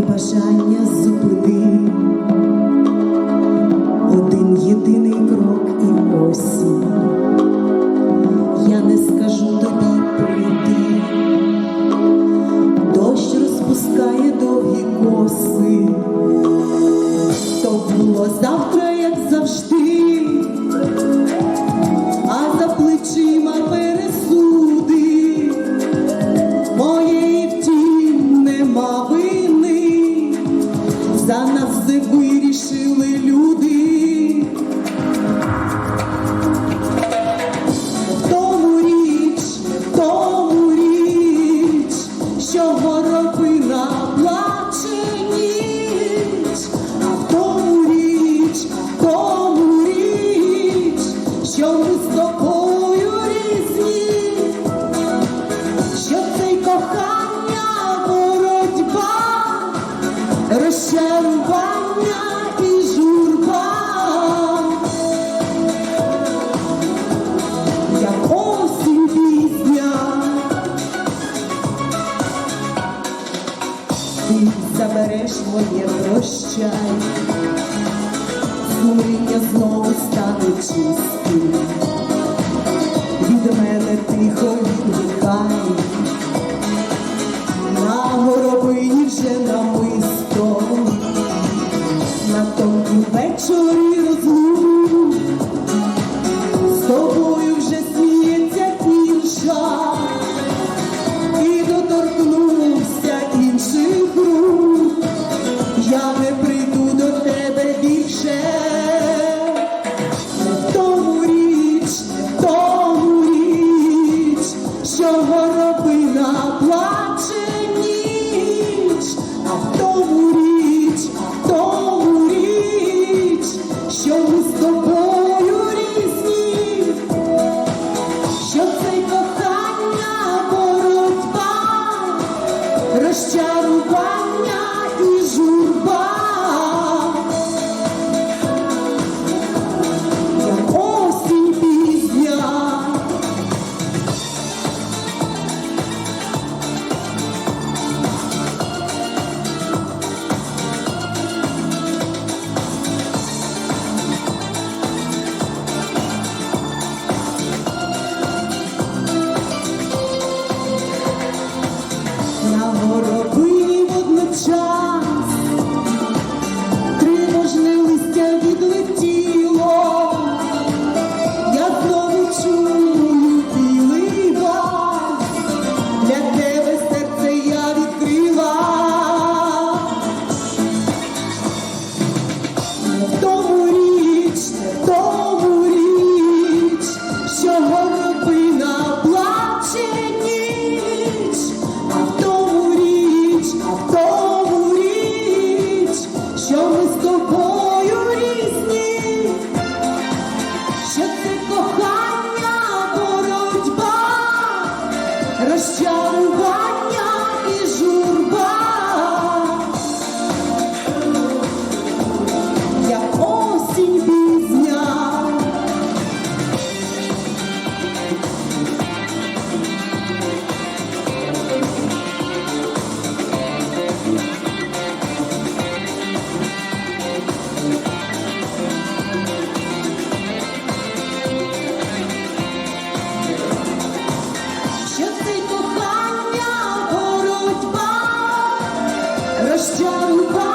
бажання зупини. Один єдиний крок і осі, Я не скажу тобі прийти. Дощ розпускає довгі коси. То було завтра, вирішили люди. Тому річ, тому річ, що горобина ти забереш моє прощай, Сумління знову стане чистим, від мене тихо віддихай, на горобині вже намисто, на тому вечорі розлучай. Oh. Hristiyan Christian